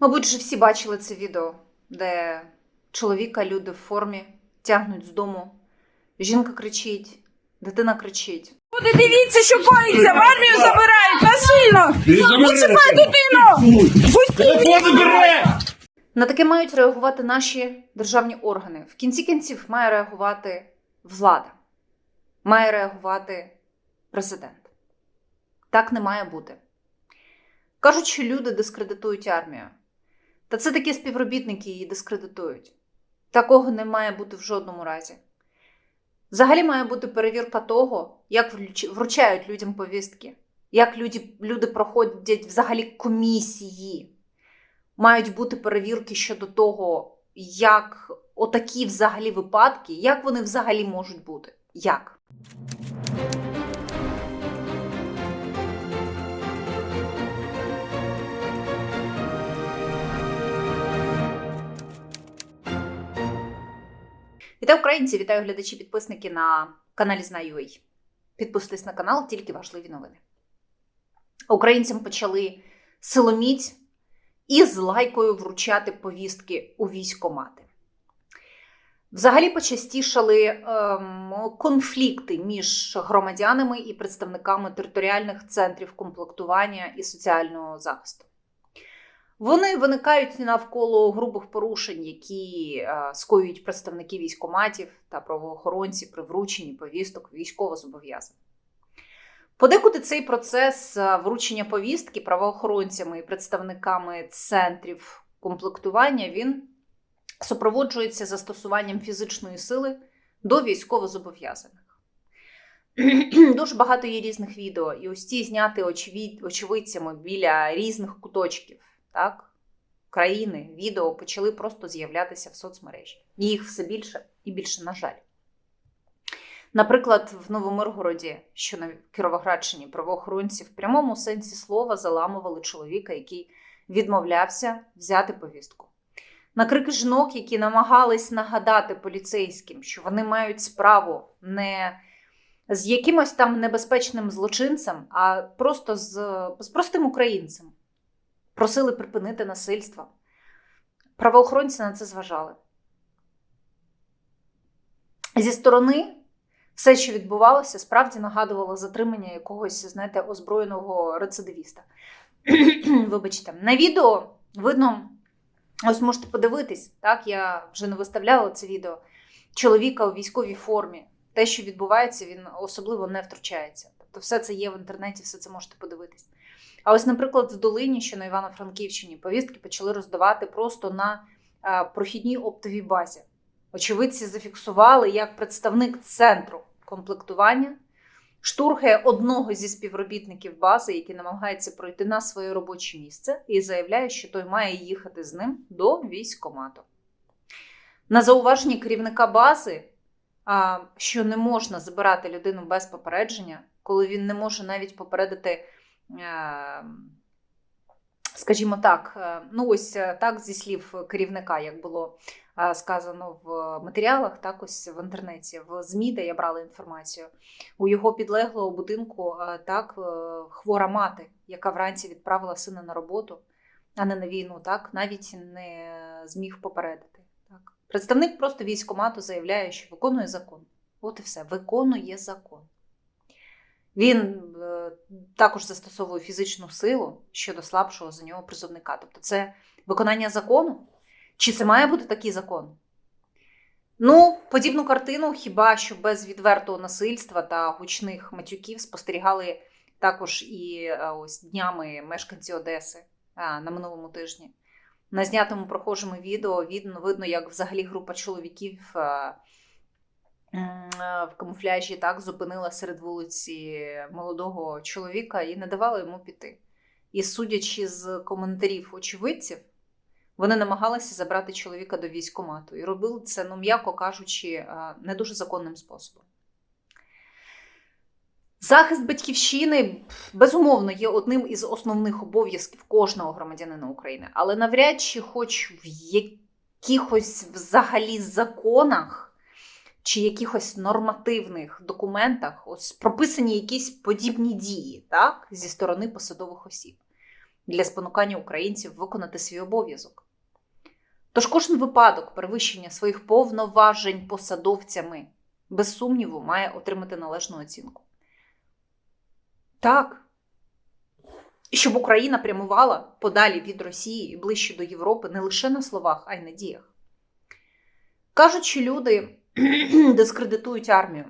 Мабуть, вже всі бачили це відео, де чоловіка люди в формі тягнуть з дому. Жінка кричить, дитина кричить. Люди, дивіться, що коїться, в армію забирають насильно. Ну дитину! На таке мають реагувати наші державні органи. В кінці кінців має реагувати влада, має реагувати президент. Так не має бути. Кажуть, що люди дискредитують армію. Та це такі співробітники її дискредитують. Такого не має бути в жодному разі. Взагалі має бути перевірка того, як вручають людям повістки, як люди, люди проходять взагалі комісії мають бути перевірки щодо того, як отакі взагалі випадки, як вони взагалі можуть бути. Як? Вітаю українці, вітаю глядачі, підписники на каналі Знаю.ua. Підписуйтесь на канал, тільки важливі новини. Українцям почали силоміць і з лайкою вручати повістки у військомати. Взагалі почастішали ем, конфлікти між громадянами і представниками територіальних центрів комплектування і соціального захисту. Вони виникають навколо грубих порушень, які е, скоюють представники військоматів та правоохоронці при врученні повісток військовозобов'язаних. Подекуди цей процес е, вручення повістки правоохоронцями і представниками центрів комплектування він супроводжується застосуванням фізичної сили до військовозобов'язаних. Дуже багато є різних відео, і ось ці зняти очевидцями біля різних куточків так, країни, відео почали просто з'являтися в соцмережі. І їх все більше і більше, на жаль. Наприклад, в Новомиргороді, що на Кіровоградщині, правоохоронці в прямому сенсі слова заламували чоловіка, який відмовлявся взяти повістку. На крики жінок, які намагались нагадати поліцейським, що вони мають справу не з якимось там небезпечним злочинцем, а просто з, з простим українцем. Просили припинити насильство. Правоохоронці на це зважали. Зі сторони все, що відбувалося, справді нагадувало затримання якогось, знаєте, озброєного рецидивіста. Вибачте, на відео видно, ось можете подивитись, так, я вже не виставляла це відео. Чоловіка у військовій формі. Те, що відбувається, він особливо не втручається. Тобто, все це є в інтернеті, все це можете подивитись. А ось, наприклад, в Долині, що на Івано-Франківщині, повістки почали роздавати просто на а, прохідній оптовій базі. Очевидці зафіксували, як представник центру комплектування штурхає одного зі співробітників бази, який намагається пройти на своє робоче місце, і заявляє, що той має їхати з ним до військкомату. На зауваження керівника бази, що не можна забирати людину без попередження, коли він не може навіть попередити. Е, Скажімо так, е, ну ось е, так зі слів керівника, як було сказано в матеріалах, так ось в інтернеті, в ЗМІ, де я брала інформацію, у його підлеглого будинку так хвора мати, яка вранці відправила сина на роботу, а не на війну, так навіть не зміг попередити. Представник просто військкомату заявляє, що виконує закон. От і все, виконує закон. Він е, також застосовує фізичну силу щодо слабшого за нього призовника. Тобто, це виконання закону? Чи це має бути такий закон? Ну, подібну картину, хіба що без відвертого насильства та гучних матюків спостерігали також і е, ось днями мешканці Одеси а, на минулому тижні. На знятому прохожому відео видно, як взагалі група чоловіків. В камуфляжі так зупинила серед вулиці молодого чоловіка і не давала йому піти. І судячи з коментарів очевидців, вони намагалися забрати чоловіка до військкомату і робили це, ну м'яко кажучи, е, не дуже законним способом. Захист батьківщини безумовно є одним із основних обов'язків кожного громадянина України, але навряд чи, хоч в якихось взагалі законах чи якихось нормативних документах ось прописані якісь подібні дії так, зі сторони посадових осіб. для спонукання українців виконати свій обов'язок. Тож кожен випадок перевищення своїх повноважень посадовцями, без сумніву, має отримати належну оцінку. Так. Щоб Україна прямувала подалі від Росії і ближче до Європи не лише на словах, а й на діях. Кажуть, що люди дискредитують армію.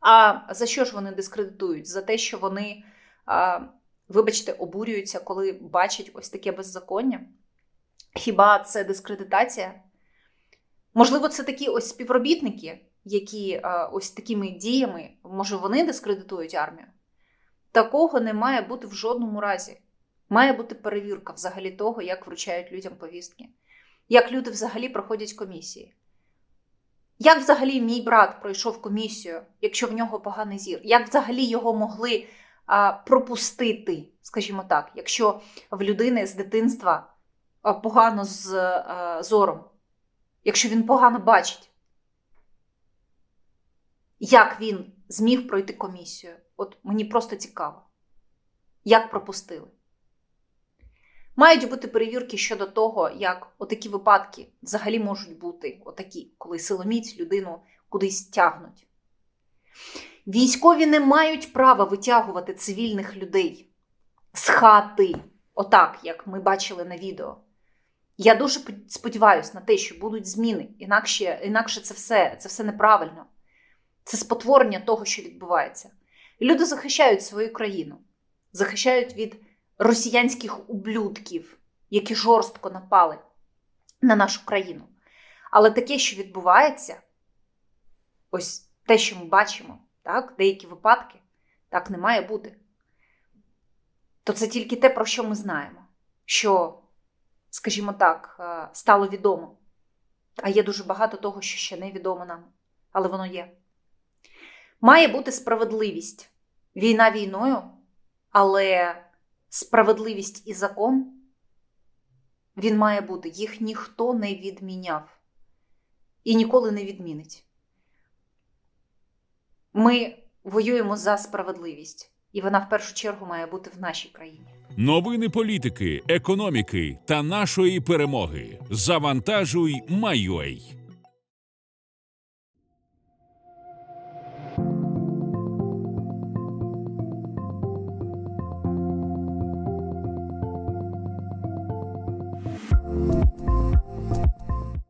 А за що ж вони дискредитують? За те, що вони, вибачте, обурюються, коли бачать ось таке беззаконня? Хіба це дискредитація? Можливо, це такі ось співробітники, які ось такими діями, може, вони дискредитують армію? Такого не має бути в жодному разі. Має бути перевірка взагалі того, як вручають людям повістки, як люди взагалі проходять комісії. Як взагалі мій брат пройшов комісію, якщо в нього поганий зір? Як взагалі його могли а, пропустити, скажімо так, якщо в людини з дитинства погано з а, зором, якщо він погано бачить? Як він зміг пройти комісію? От мені просто цікаво. Як пропустили? Мають бути перевірки щодо того, як отакі випадки взагалі можуть бути отакі, коли силоміць людину кудись тягнуть. Військові не мають права витягувати цивільних людей з хати, отак, як ми бачили на відео. Я дуже сподіваюся на те, що будуть зміни, інакше, інакше це все, це все неправильно. Це спотворення того, що відбувається. Люди захищають свою країну, захищають від росіянських ублюдків, які жорстко напали на нашу країну. Але таке, що відбувається, ось те, що ми бачимо, так, деякі випадки, так не має бути. То це тільки те, про що ми знаємо, що, скажімо так, е, стало відомо. А є дуже багато того, що ще не відомо нам, але воно є. Має бути справедливість. Війна війною, але справедливість і закон він має бути. Їх ніхто не відміняв і ніколи не відмінить. Ми воюємо за справедливість, і вона в першу чергу має бути в нашій країні. Новини політики, економіки та нашої перемоги. Завантажуй, Майой.